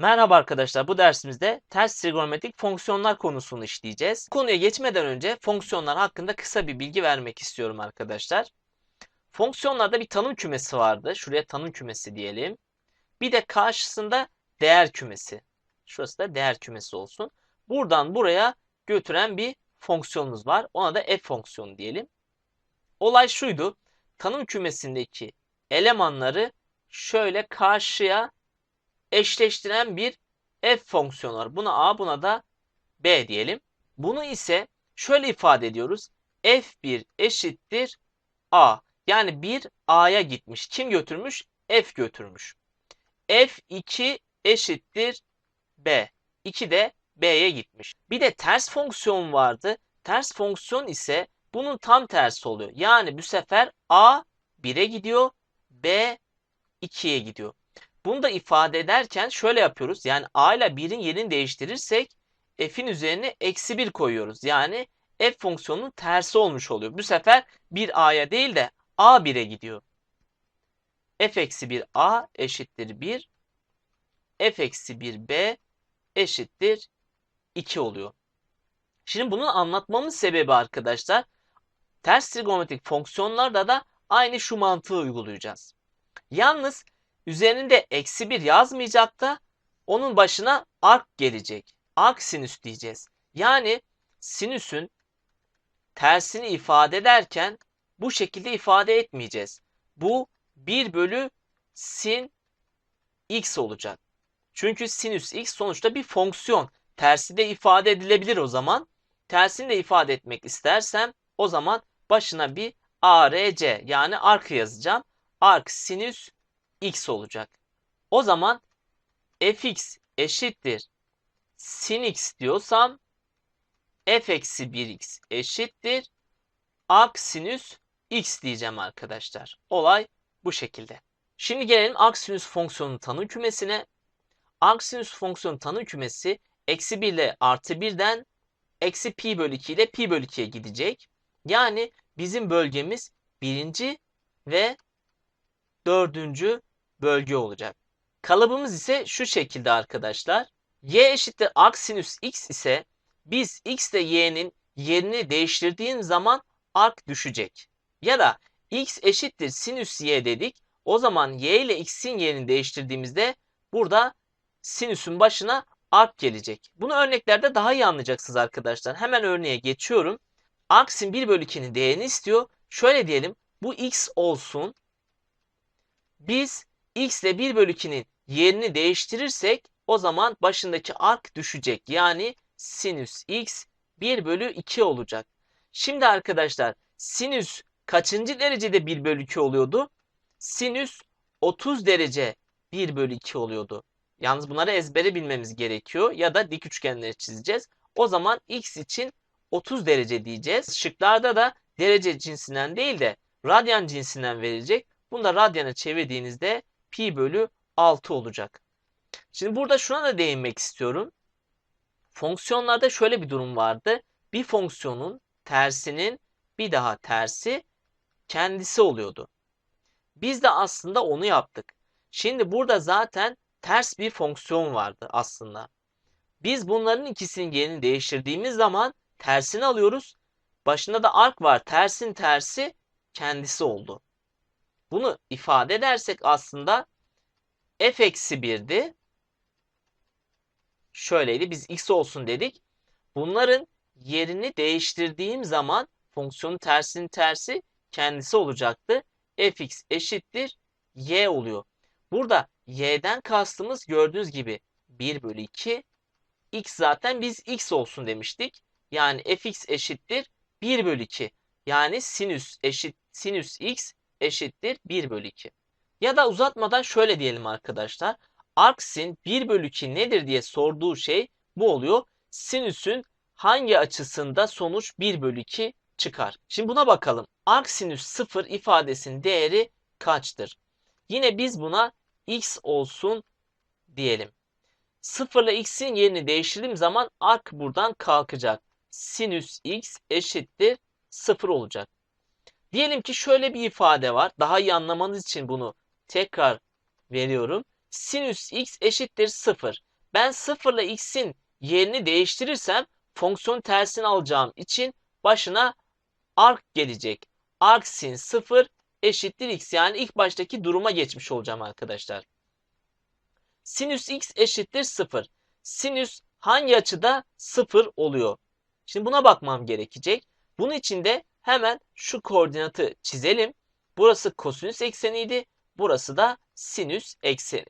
Merhaba arkadaşlar, bu dersimizde ters trigonometrik fonksiyonlar konusunu işleyeceğiz. Konuya geçmeden önce fonksiyonlar hakkında kısa bir bilgi vermek istiyorum arkadaşlar. Fonksiyonlarda bir tanım kümesi vardı. Şuraya tanım kümesi diyelim. Bir de karşısında değer kümesi. Şurası da değer kümesi olsun. Buradan buraya götüren bir fonksiyonumuz var. Ona da f fonksiyonu diyelim. Olay şuydu. Tanım kümesindeki elemanları şöyle karşıya eşleştiren bir f fonksiyonu var. Buna a buna da b diyelim. Bunu ise şöyle ifade ediyoruz. f1 eşittir a. Yani 1 a'ya gitmiş. Kim götürmüş? f götürmüş. f2 eşittir b. 2 de b'ye gitmiş. Bir de ters fonksiyon vardı. Ters fonksiyon ise bunun tam tersi oluyor. Yani bu sefer a 1'e gidiyor, b 2'ye gidiyor. Bunu da ifade ederken şöyle yapıyoruz. Yani a ile 1'in yerini değiştirirsek f'in üzerine eksi 1 koyuyoruz. Yani f fonksiyonunun tersi olmuş oluyor. Bu sefer 1 a'ya değil de a 1'e gidiyor. f eksi 1 a eşittir 1. f eksi 1 b eşittir 2 oluyor. Şimdi bunu anlatmamın sebebi arkadaşlar ters trigonometrik fonksiyonlarda da aynı şu mantığı uygulayacağız. Yalnız üzerinde eksi 1 yazmayacak da onun başına ark gelecek. Ark sinüs diyeceğiz. Yani sinüsün tersini ifade ederken bu şekilde ifade etmeyeceğiz. Bu 1 bölü sin x olacak. Çünkü sinüs x sonuçta bir fonksiyon. Tersi de ifade edilebilir o zaman. Tersini de ifade etmek istersem o zaman başına bir ARC yani ark yazacağım. Ark sinüs x olacak. O zaman fx eşittir sin x diyorsam f eksi 1x eşittir arc sinüs x diyeceğim arkadaşlar. Olay bu şekilde. Şimdi gelelim arc sinüs fonksiyonun tanım kümesine. Arc sinüs fonksiyonun tanım kümesi eksi 1 ile artı 1'den eksi pi bölü 2 ile pi bölü 2'ye gidecek. Yani bizim bölgemiz birinci ve dördüncü bölge olacak. Kalıbımız ise şu şekilde arkadaşlar. y eşittir arc sinüs x ise biz x ile y'nin yerini değiştirdiğim zaman arc düşecek. Ya da x eşittir sinüs y dedik. O zaman y ile x'in yerini değiştirdiğimizde burada sinüsün başına arc gelecek. Bunu örneklerde daha iyi anlayacaksınız arkadaşlar. Hemen örneğe geçiyorum. Arc'sin 1 bölü 2'nin değerini istiyor. Şöyle diyelim bu x olsun. Biz x ile 1 bölü 2'nin yerini değiştirirsek o zaman başındaki ark düşecek. Yani sinüs x 1 bölü 2 olacak. Şimdi arkadaşlar sinüs kaçıncı derecede 1 bölü 2 oluyordu? Sinüs 30 derece 1 bölü 2 oluyordu. Yalnız bunları ezbere bilmemiz gerekiyor. Ya da dik üçgenleri çizeceğiz. O zaman x için 30 derece diyeceğiz. Şıklarda da derece cinsinden değil de radyan cinsinden verilecek. Bunu da radyana çevirdiğinizde pi bölü 6 olacak. Şimdi burada şuna da değinmek istiyorum. Fonksiyonlarda şöyle bir durum vardı. Bir fonksiyonun tersinin bir daha tersi kendisi oluyordu. Biz de aslında onu yaptık. Şimdi burada zaten ters bir fonksiyon vardı aslında. Biz bunların ikisinin yerini değiştirdiğimiz zaman tersini alıyoruz. Başında da ark var. Tersin tersi kendisi oldu. Bunu ifade edersek aslında f eksi 1'di. Şöyleydi. Biz x olsun dedik. Bunların yerini değiştirdiğim zaman fonksiyonun tersinin tersi kendisi olacaktı. fx eşittir y oluyor. Burada y'den kastımız gördüğünüz gibi 1 bölü 2. x zaten biz x olsun demiştik. Yani fx eşittir 1 bölü 2. Yani sinüs eşit sinüs x eşittir 1 bölü 2. Ya da uzatmadan şöyle diyelim arkadaşlar. Arksin 1 bölü 2 nedir diye sorduğu şey bu oluyor. Sinüsün hangi açısında sonuç 1 bölü 2 çıkar? Şimdi buna bakalım. Arksinüs 0 ifadesinin değeri kaçtır? Yine biz buna x olsun diyelim. 0 ile x'in yerini değiştirdiğim zaman ark buradan kalkacak. Sinüs x eşittir 0 olacak. Diyelim ki şöyle bir ifade var. Daha iyi anlamanız için bunu tekrar veriyorum. Sinüs x eşittir 0. Ben 0 ile x'in yerini değiştirirsem fonksiyon tersini alacağım için başına arc gelecek. Arc sin 0 eşittir x. Yani ilk baştaki duruma geçmiş olacağım arkadaşlar. Sinüs x eşittir 0. Sinüs hangi açıda 0 oluyor? Şimdi buna bakmam gerekecek. Bunun için de hemen şu koordinatı çizelim. Burası kosinüs ekseniydi. Burası da sinüs ekseni.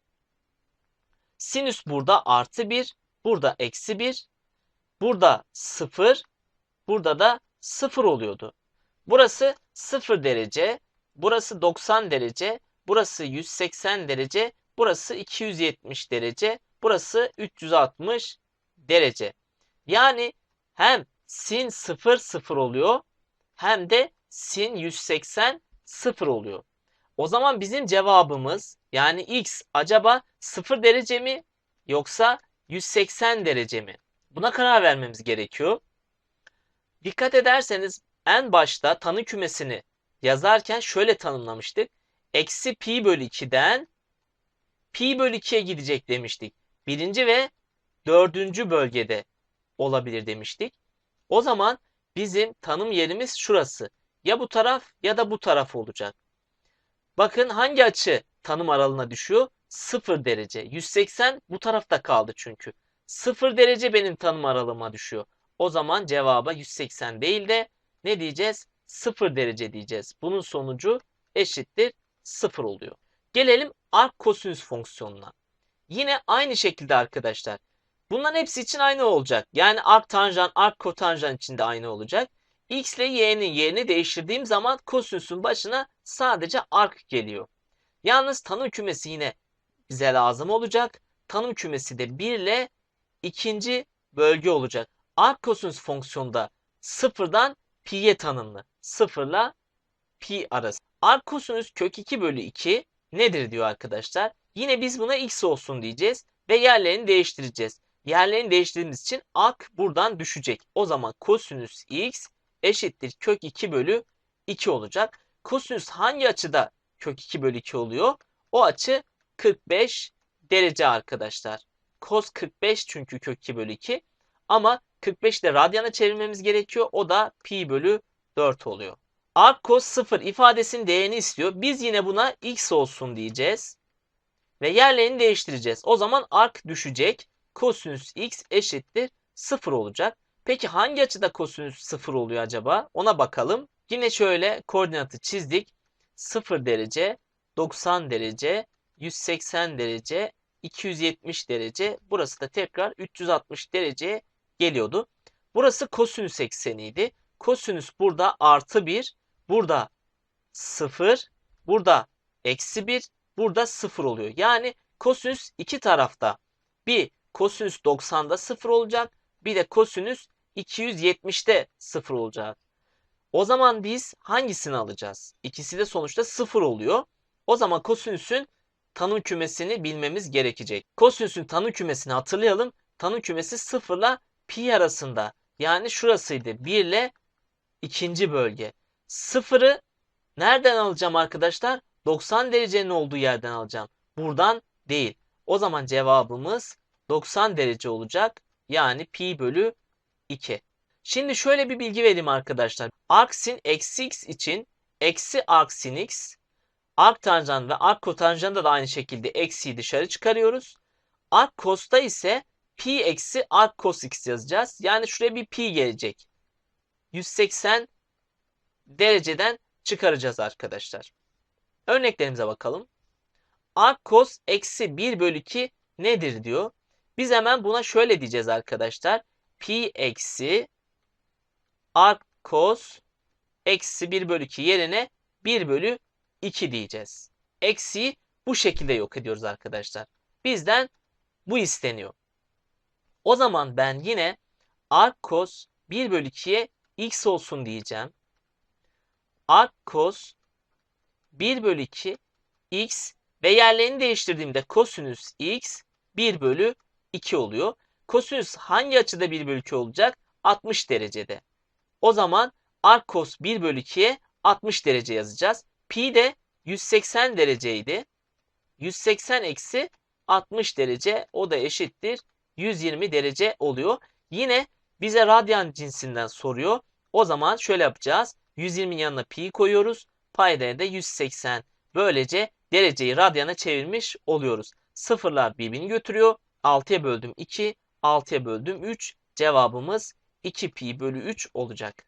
Sinüs burada artı 1. Burada eksi 1. Burada 0. Burada da 0 oluyordu. Burası 0 derece. Burası 90 derece. Burası 180 derece. Burası 270 derece. Burası 360 derece. Yani hem sin 0 0 oluyor hem de sin 180 0 oluyor. O zaman bizim cevabımız yani x acaba 0 derece mi yoksa 180 derece mi? Buna karar vermemiz gerekiyor. Dikkat ederseniz en başta tanı kümesini yazarken şöyle tanımlamıştık. Eksi pi bölü 2'den pi bölü 2'ye gidecek demiştik. Birinci ve dördüncü bölgede olabilir demiştik. O zaman bizim tanım yerimiz şurası. Ya bu taraf ya da bu taraf olacak. Bakın hangi açı tanım aralığına düşüyor? 0 derece. 180 bu tarafta kaldı çünkü. 0 derece benim tanım aralığıma düşüyor. O zaman cevaba 180 değil de ne diyeceğiz? 0 derece diyeceğiz. Bunun sonucu eşittir 0 oluyor. Gelelim arc kosinüs fonksiyonuna. Yine aynı şekilde arkadaşlar. Bunların hepsi için aynı olacak. Yani arc tanjant, arc kotanjant için de aynı olacak. X ile y'nin yerini değiştirdiğim zaman kosinüsün başına sadece arc geliyor. Yalnız tanım kümesi yine bize lazım olacak. Tanım kümesi de 1 ile ikinci bölge olacak. Arc kosinüs fonksiyonda sıfırdan pi'ye tanımlı. 0 ile pi arası. Arc kosinüs kök 2 bölü 2 nedir diyor arkadaşlar. Yine biz buna x olsun diyeceğiz ve yerlerini değiştireceğiz. Yerlerini değiştirdiğimiz için ak buradan düşecek. O zaman kosinüs x eşittir kök 2 bölü 2 olacak. Kosinüs hangi açıda kök 2 bölü 2 oluyor? O açı 45 derece arkadaşlar. Kos 45 çünkü kök 2 bölü 2. Ama 45 de radyana çevirmemiz gerekiyor. O da pi bölü 4 oluyor. Arc cos 0 ifadesinin değerini istiyor. Biz yine buna x olsun diyeceğiz. Ve yerlerini değiştireceğiz. O zaman arc düşecek. Kosinüs x eşittir 0 olacak. Peki hangi açıda kosinüs 0 oluyor acaba? Ona bakalım. Yine şöyle koordinatı çizdik. 0 derece, 90 derece, 180 derece, 270 derece. Burası da tekrar 360 derece geliyordu. Burası kosinüs ekseniydi. Kosinüs burada artı 1, burada 0, burada eksi 1, burada 0 oluyor. Yani kosinüs iki tarafta. Bir kosinüs 90'da 0 olacak. Bir de kosinüs 270'te 0 olacak. O zaman biz hangisini alacağız? İkisi de sonuçta 0 oluyor. O zaman kosinüsün tanım kümesini bilmemiz gerekecek. Kosinüsün tanım kümesini hatırlayalım. Tanım kümesi 0 ile pi arasında. Yani şurasıydı. 1 ile ikinci bölge. 0'ı nereden alacağım arkadaşlar? 90 derecenin olduğu yerden alacağım. Buradan değil. O zaman cevabımız 90 derece olacak. Yani pi bölü 2. Şimdi şöyle bir bilgi vereyim arkadaşlar. Arksin eksi x için eksi arksin x, ark tanjant ve ark kotanjanda da aynı şekilde eksiyi dışarı çıkarıyoruz. Ark kosta ise pi eksi ark cos x yazacağız. Yani şuraya bir pi gelecek. 180 dereceden çıkaracağız arkadaşlar. Örneklerimize bakalım. Arc cos eksi 1 bölü 2 nedir diyor. Biz hemen buna şöyle diyeceğiz arkadaşlar. Pi eksi arc cos eksi 1 bölü 2 yerine 1 bölü 2 diyeceğiz. Eksiyi bu şekilde yok ediyoruz arkadaşlar. Bizden bu isteniyor. O zaman ben yine arc cos 1 bölü 2'ye x olsun diyeceğim. Arc cos 1 bölü 2 x ve yerlerini değiştirdiğimde kosinüs x 1 bölü 2 oluyor. Kosinüs hangi açıda 1 bölü 2 olacak? 60 derecede. O zaman arc cos 1 bölü 2'ye 60 derece yazacağız. Pi de 180 dereceydi. 180 eksi 60 derece o da eşittir 120 derece oluyor. Yine bize radyan cinsinden soruyor. O zaman şöyle yapacağız. 120'nin yanına pi koyuyoruz. Paydaya da 180. Böylece dereceyi radyana çevirmiş oluyoruz. Sıfırlar birbirini götürüyor. 6'ya böldüm 2, 6'ya böldüm 3. Cevabımız 2 pi bölü 3 olacak.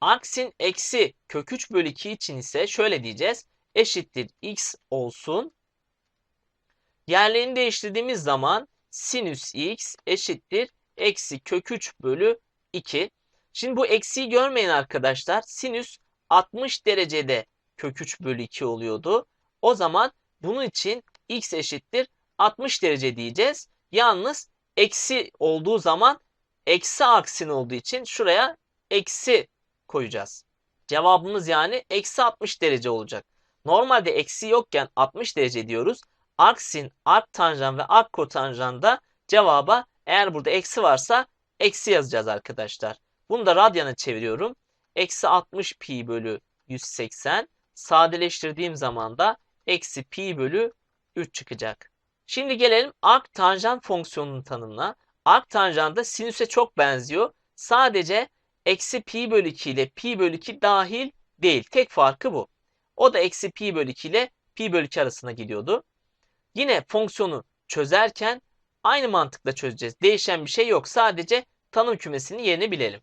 Aksin eksi kök 3 bölü 2 için ise şöyle diyeceğiz. Eşittir x olsun. Yerlerini değiştirdiğimiz zaman sinüs x eşittir eksi kök 3 bölü 2. Şimdi bu eksiği görmeyin arkadaşlar. Sinüs 60 derecede kök 3 bölü 2 oluyordu. O zaman bunun için x eşittir 60 derece diyeceğiz. Yalnız eksi olduğu zaman eksi aksin olduğu için şuraya eksi koyacağız. Cevabımız yani eksi 60 derece olacak. Normalde eksi yokken 60 derece diyoruz. Aksin, ark tanjant ve ark kotanjanda cevaba eğer burada eksi varsa eksi yazacağız arkadaşlar. Bunu da radyana çeviriyorum. Eksi 60 pi bölü 180. Sadeleştirdiğim zaman da eksi pi bölü 3 çıkacak. Şimdi gelelim ark tanjant fonksiyonunu tanımla. Ark tanjant sinüse çok benziyor. Sadece eksi pi bölü 2 ile pi bölü 2 dahil değil. Tek farkı bu. O da eksi pi bölü 2 ile pi bölü 2 arasına gidiyordu. Yine fonksiyonu çözerken aynı mantıkla çözeceğiz. Değişen bir şey yok. Sadece tanım kümesinin yerini bilelim.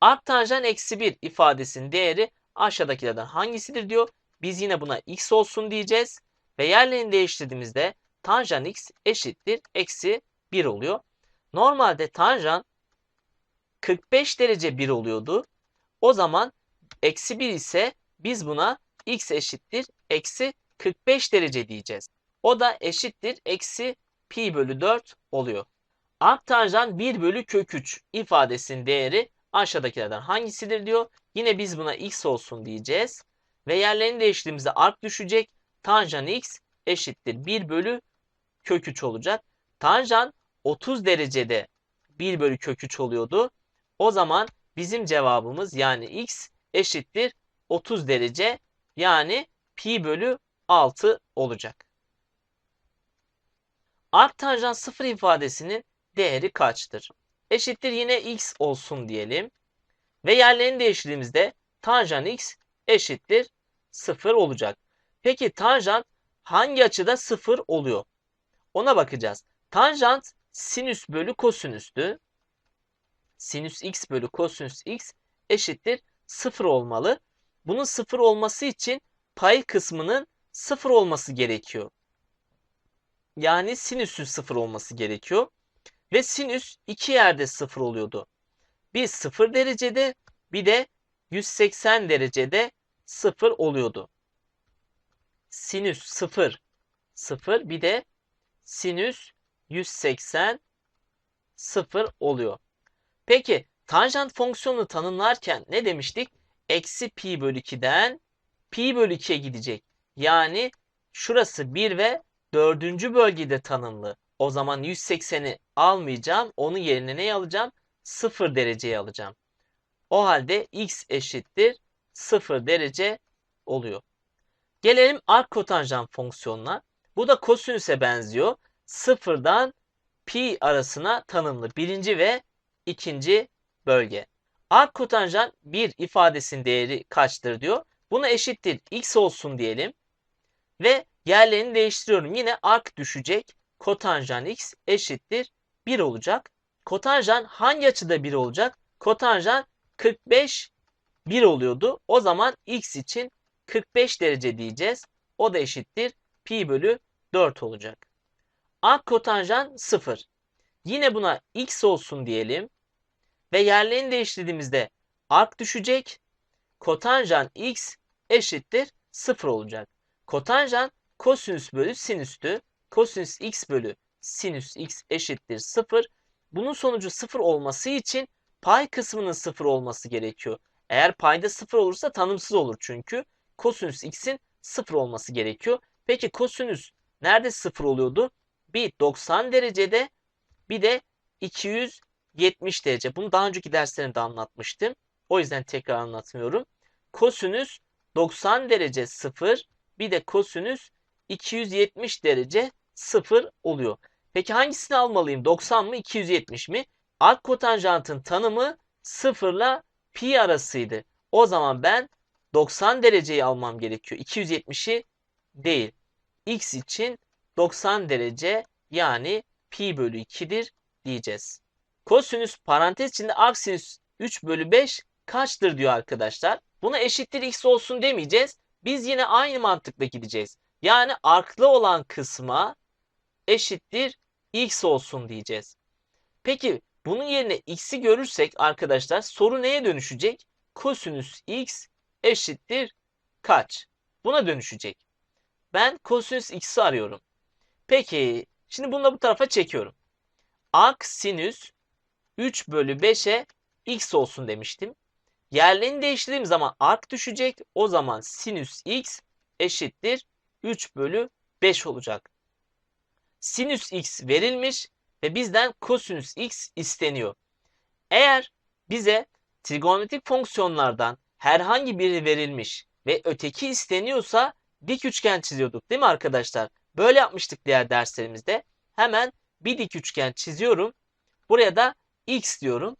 Ark tanjant eksi 1 ifadesinin değeri aşağıdakilerden hangisidir diyor. Biz yine buna x olsun diyeceğiz. Ve yerlerini değiştirdiğimizde tanjant x eşittir eksi 1 oluyor. Normalde tanjant 45 derece 1 oluyordu. O zaman eksi 1 ise biz buna x eşittir eksi 45 derece diyeceğiz. O da eşittir eksi pi bölü 4 oluyor. Ark tanjant 1 bölü kök 3 ifadesinin değeri aşağıdakilerden hangisidir diyor. Yine biz buna x olsun diyeceğiz. Ve yerlerini değiştirdiğimizde ark düşecek. Tanjant x eşittir 1 bölü kök 3 olacak. Tanjant 30 derecede 1 bölü kök 3 oluyordu. O zaman bizim cevabımız yani x eşittir 30 derece yani pi bölü 6 olacak. Ark tanjant 0 ifadesinin değeri kaçtır? Eşittir yine x olsun diyelim. Ve yerlerini değiştirdiğimizde tanjant x eşittir 0 olacak. Peki tanjant hangi açıda 0 oluyor? Ona bakacağız. Tanjant sinüs bölü kosinüstü. Sinüs x bölü kosinüs x eşittir 0 olmalı. Bunun 0 olması için pay kısmının 0 olması gerekiyor. Yani sinüsün 0 olması gerekiyor. Ve sinüs iki yerde 0 oluyordu. Bir 0 derecede bir de 180 derecede 0 oluyordu. Sinüs 0 0 bir de sinüs 180 0 oluyor. Peki tanjant fonksiyonunu tanımlarken ne demiştik? Eksi pi bölü 2'den pi bölü 2'ye gidecek. Yani şurası 1 ve 4. bölgede tanımlı. O zaman 180'i almayacağım. Onun yerine ne alacağım? 0 dereceyi alacağım. O halde x eşittir 0 derece oluyor. Gelelim ark kotanjant fonksiyonuna. Bu da kosinüse benziyor. Sıfırdan pi arasına tanımlı birinci ve ikinci bölge. Ark kotanjant 1 ifadesinin değeri kaçtır diyor. Buna eşittir x olsun diyelim. Ve yerlerini değiştiriyorum. Yine ark düşecek. Kotanjant x eşittir 1 olacak. Kotanjant hangi açıda 1 olacak? Kotanjant 45 1 oluyordu. O zaman x için 45 derece diyeceğiz. O da eşittir pi bölü 4 olacak. Ark kotanjant 0. Yine buna x olsun diyelim. Ve yerlerini değiştirdiğimizde ark düşecek. Kotanjant x eşittir 0 olacak. Kotanjant kosinüs bölü sinüstü. Kosinüs x bölü sinüs x eşittir 0. Bunun sonucu 0 olması için pay kısmının 0 olması gerekiyor. Eğer payda 0 olursa tanımsız olur çünkü. Kosinüs x'in 0 olması gerekiyor. Peki kosinüs nerede 0 oluyordu? Bir 90 derecede bir de 270 derece. Bunu daha önceki derslerimde anlatmıştım. O yüzden tekrar anlatmıyorum. Kosinüs 90 derece 0 bir de kosinüs 270 derece 0 oluyor. Peki hangisini almalıyım? 90 mı 270 mi? Arc kotanjantın tanımı 0 ile pi arasıydı. O zaman ben 90 dereceyi almam gerekiyor. 270'i değil. X için 90 derece yani pi bölü 2'dir diyeceğiz. Kosinüs parantez içinde aksinüs 3 bölü 5 kaçtır diyor arkadaşlar. Buna eşittir x olsun demeyeceğiz. Biz yine aynı mantıkla gideceğiz. Yani arklı olan kısma eşittir x olsun diyeceğiz. Peki bunun yerine x'i görürsek arkadaşlar soru neye dönüşecek? Kosinüs x eşittir kaç? Buna dönüşecek. Ben kosinüs x'i arıyorum. Peki şimdi bunu da bu tarafa çekiyorum. Arc sinüs 3 bölü 5'e x olsun demiştim. Yerlerini değiştirdiğim zaman arc düşecek. O zaman sinüs x eşittir 3 bölü 5 olacak. Sinüs x verilmiş ve bizden kosinüs x isteniyor. Eğer bize trigonometrik fonksiyonlardan herhangi biri verilmiş ve öteki isteniyorsa dik üçgen çiziyorduk değil mi arkadaşlar? Böyle yapmıştık diğer derslerimizde. Hemen bir dik üçgen çiziyorum. Buraya da x diyorum.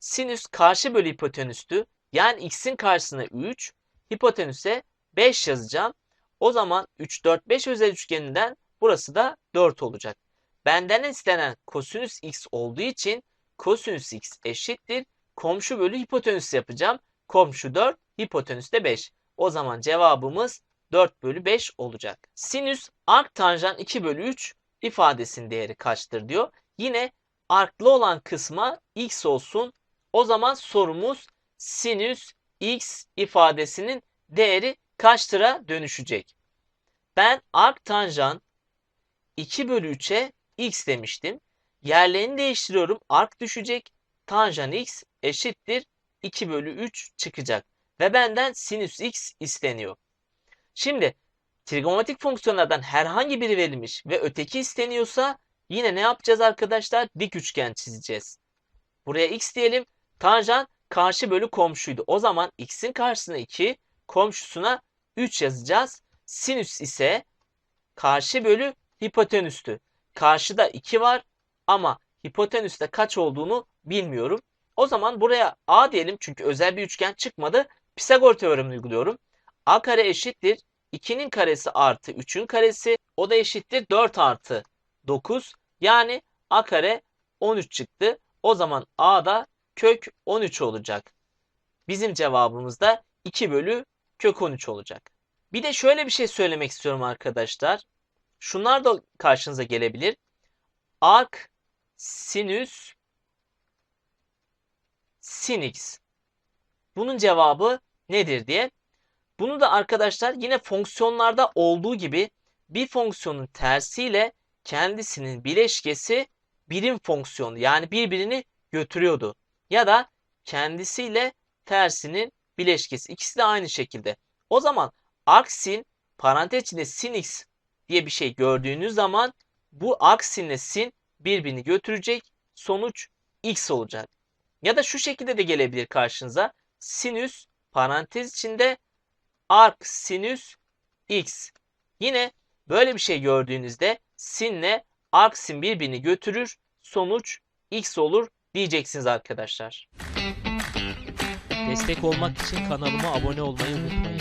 Sinüs karşı bölü hipotenüstü. Yani x'in karşısına 3, hipotenüse 5 yazacağım. O zaman 3, 4, 5 özel üçgeninden burası da 4 olacak. Benden istenen kosinüs x olduğu için kosinüs x eşittir. Komşu bölü hipotenüs yapacağım. Komşu 4, hipotenüs de 5. O zaman cevabımız 4 bölü 5 olacak. Sinüs arc tanjant 2 bölü 3 ifadesinin değeri kaçtır diyor. Yine arklı olan kısma x olsun. O zaman sorumuz sinüs x ifadesinin değeri kaçtıra dönüşecek. Ben arc tanjant 2 bölü 3'e x demiştim. Yerlerini değiştiriyorum. Arc düşecek. Tanjant x eşittir 2 bölü 3 çıkacak. Ve benden sinüs x isteniyor. Şimdi trigonometrik fonksiyonlardan herhangi biri verilmiş ve öteki isteniyorsa yine ne yapacağız arkadaşlar? Dik üçgen çizeceğiz. Buraya x diyelim. Tanjant karşı bölü komşuydu. O zaman x'in karşısına 2, komşusuna 3 yazacağız. Sinüs ise karşı bölü hipotenüstü. Karşıda 2 var ama hipotenüste kaç olduğunu bilmiyorum. O zaman buraya a diyelim çünkü özel bir üçgen çıkmadı. Pisagor teoremini uyguluyorum. A kare eşittir 2'nin karesi artı 3'ün karesi. O da eşittir 4 artı 9. Yani a kare 13 çıktı. O zaman a da kök 13 olacak. Bizim cevabımız da 2 bölü kök 13 olacak. Bir de şöyle bir şey söylemek istiyorum arkadaşlar. Şunlar da karşınıza gelebilir. Arc sinüs sin x. Bunun cevabı nedir diye. Bunu da arkadaşlar yine fonksiyonlarda olduğu gibi bir fonksiyonun tersiyle kendisinin bileşkesi birim fonksiyonu yani birbirini götürüyordu. Ya da kendisiyle tersinin bileşkesi. İkisi de aynı şekilde. O zaman aksin parantez içinde sin x diye bir şey gördüğünüz zaman bu aksinle sin birbirini götürecek. Sonuç x olacak. Ya da şu şekilde de gelebilir karşınıza. Sinüs parantez içinde arc sinüs x. Yine böyle bir şey gördüğünüzde sinle arc sin birbirini götürür. Sonuç x olur diyeceksiniz arkadaşlar. Destek olmak için kanalıma abone olmayı unutmayın.